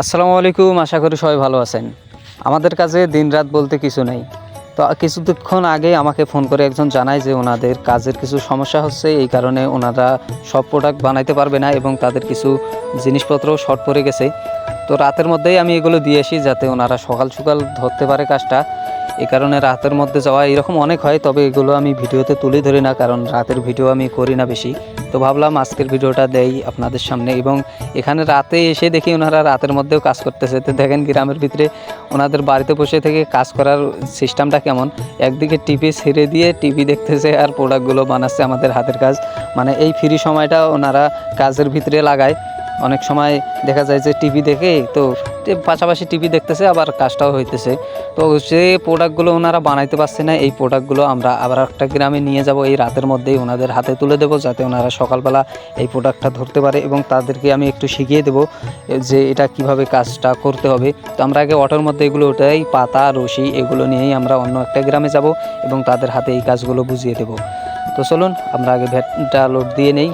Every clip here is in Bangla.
আসসালামু আলাইকুম, আশা করি সবাই ভালো আছেন। আমাদের কাছে দিনরাত বলতে কিছু নেই। তো কিছু দুক্ষণ আগে আমাকে ফোন করে একজন জানায় যে ওনাদের কাজের কিছু সমস্যা হচ্ছে, এই কারণে ওনারা সব প্রোডাক্ট বানাইতে পারবে না এবং তাদের কিছু জিনিসপত্র শর্ট পড়ে গেছে। তো রাতের মধ্যেই আমি এগুলো দিয়ে আসি যাতে ওনারা সকাল সকাল ধরতে পারে কাজটা। এই কারণে রাতের মধ্যে যাওয়া এরকম অনেক হয়, তবে এগুলো আমি ভিডিওতে তুলে ধরি না, কারণ রাতের ভিডিও আমি করি না বেশি। তো ভাবলাম আজকের ভিডিওটা দেই আপনাদের সামনে এবং এখানে রাতে এসে দেখি ওনারা রাতের মধ্যেও কাজ করতেছে। তো দেখেন গ্রামের ভিতরে ওনাদের বাড়িতে বসে থেকে কাজ করার সিস্টেমটা কেমন? একদিকে টিভি ছেড়ে দিয়ে টিভি দেখতেছে আর প্রোডাক্টগুলো বানাচ্ছে আমাদের হাতের কাজ। মানে এই ফ্রি সময়টা ওনারা কাজের ভিতরে লাগায়। অনেক সময় দেখা যায় যে টিভি দেখে তো পাশাপাশি টিভি দেখতেছে, আবার কাজটাও হইতেছে। তো যে প্রোডাক্টগুলো ওনারা বানাইতে পারছে না, এই প্রোডাক্টগুলো আমরা আবার একটা গ্রামে নিয়ে যাব, এই রাতের মধ্যেই ওনাদের হাতে তুলে দেবো, যাতে ওনারা সকালবেলা এই প্রোডাক্টটা ধরতে পারে এবং তাদেরকে আমি একটু শিখিয়ে দেবো যে এটা কীভাবে কাজটা করতে হবে। তো আমরা আগে অটোর মধ্যে এগুলো ওটাই, পাতা, রশি এগুলো নিয়েই আমরা অন্য একটা গ্রামে যাব এবং তাদের হাতে এই কাজগুলো বুঝিয়ে দেবো। তো চলুন, আমরা আগে ভ্যাটটা লোড দিয়ে নেই।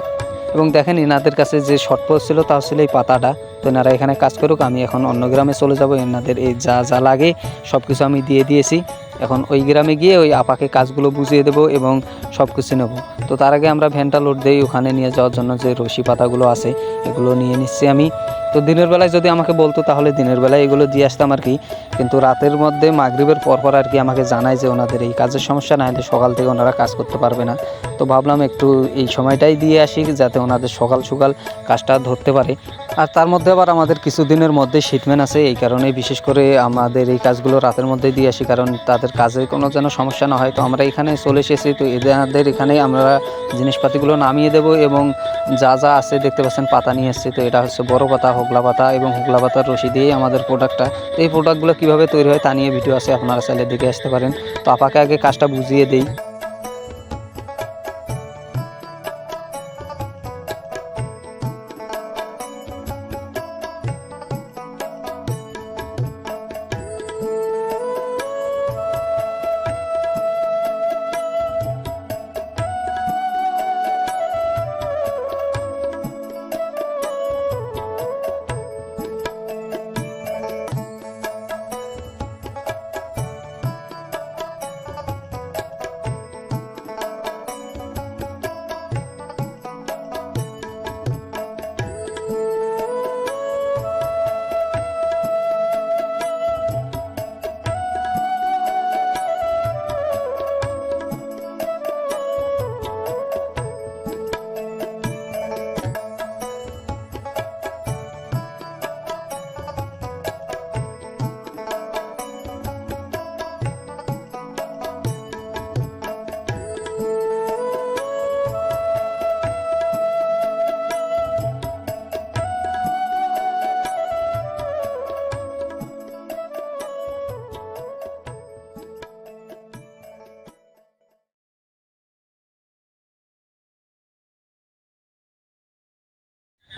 এবং দেখেন এনাদের কাছে যে শর্টপোজ ছিল তা ছিল এই পাতাটা। তো এনারা এখানে কাজ করুক, আমি এখন অন্য গ্রামে চলে যাব, এনাদের এই যা যা লাগে সব কিছু আমি দিয়ে দিয়েছি। এখন ওই গ্রামে গিয়ে ওই আপাকে কাজগুলো বুঝিয়ে দেবো এবং সব কিছু নেব। তো তার আগে আমরা ভ্যানটা লোড দিই, ওখানে নিয়ে যাওয়ার জন্য যে রশি পাতাগুলো আছে, এগুলো নিয়ে নিচ্ছি আমি। তো দিনের বেলায় যদি আমাকে বলতো, তাহলে দিনের বেলায় এগুলো দিয়ে আসতাম আর কি। কিন্তু রাতের মধ্যে মাগরিবের পর পর আর কি আমাকে জানায় যে ওনাদের এই কাজের সমস্যা না হলে সকাল থেকে ওনারা কাজ করতে পারবে না। তো ভাবলাম একটু এই সময়টাই দিয়ে আসি, যাতে ওনাদের সকাল সকাল কাজটা ধরতে পারে। আর তার মধ্যে আবার আমাদের কিছুদিনের মধ্যে শিটম্যান আছে, এই কারণে বিশেষ করে আমাদের এই কাজগুলো রাতের মধ্যে দিয়ে আসি, কারণ তাদের কাজে কোনো যেন সমস্যা না হয়। তো আমরা এখানে চলে এসেছি, তো এদের এখানে আমরা জিনিসপাতিগুলো নামিয়ে দেবো এবং যা যা আছে দেখতে পাচ্ছেন, পাতা নিয়ে এসেছি। তো এটা হচ্ছে বড় পাতা, হোগলা পাতা এবং হোগলা পাতার রশি দিয়েই আমাদের প্রোডাক্টটা তো এই প্রোডাক্টগুলো কীভাবে তৈরি হয় তা নিয়ে ভিডিও আছে, আপনারা চাইলে দেখে আসতে পারেন। তো আপাকে আগে কাজটা বুঝিয়ে দিই।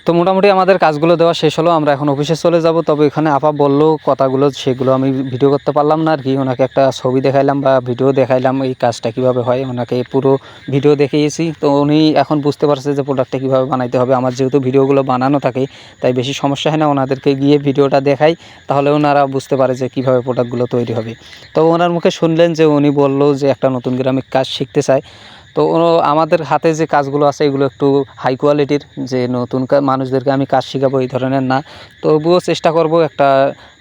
তো মোটামুটি আমাদের কাজগুলো দেওয়া শেষ হলো, আমরা এখন অফিসে চলে যাব। তবে এখানে আপা বলল, কথাগুলো, সেগুলো আমি ভিডিও করতে পারলাম না আর কি। ওনাকে একটা ছবি দেখাইলাম বা ভিডিও দেখাইলাম, এই কাজটা কীভাবে হয়। ওনাকে পুরো ভিডিও দেখিয়েছি। তো উনি এখন বুঝতে পারছে যে প্রোডাক্টটা কীভাবে বানাইতে হবে। আমার যেহেতু ভিডিওগুলো বানানো থাকে, তাই বেশি সমস্যা হয় না ওনাদেরকে গিয়ে ভিডিওটা দেখাই। তাহলে ওনারা বুঝতে পারে যে কীভাবে প্রোডাক্টগুলো তৈরি হবে। তো ওনার মুখে শুনলেন যে উনি বলল যে একটা নতুন গ্রামে কাজ শিখতে চায়। তো আমাদের হাতে যে কাজগুলো আছে, এগুলো একটু হাই কোয়ালিটির যে নতুন মানুষদেরকে আমি কাজ শেখাবো এই ধরনের না। তবুও চেষ্টা করব একটা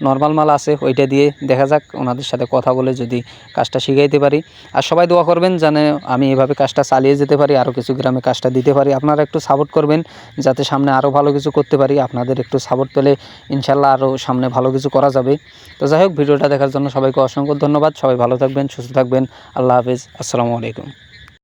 নর্মাল মাল আছে, ওইটা দিয়ে দেখা যাক, ওনাদের সাথে কথা বলে যদি কাজটা শিখাইতে পারি। আর সবাই দোয়া করবেন যেন আমি এভাবে কাজটা চালিয়ে যেতে পারি আরও কিছু গ্রামে কাজটা দিতে পারি। আপনারা একটু সাপোর্ট করবেন, যাতে সামনে আরও ভালো কিছু করতে পারি। আপনাদের একটু সাপোর্ট পেলে ইনশাল্লাহ আরও সামনে ভালো কিছু করা যাবে। তো যাই হোক, ভিডিওটা দেখার জন্য সবাইকে অসংখ্য ধন্যবাদ। সবাই ভালো থাকবেন, সুস্থ থাকবেন। আল্লাহ হাফিজ। আসসালামু আলাইকুম।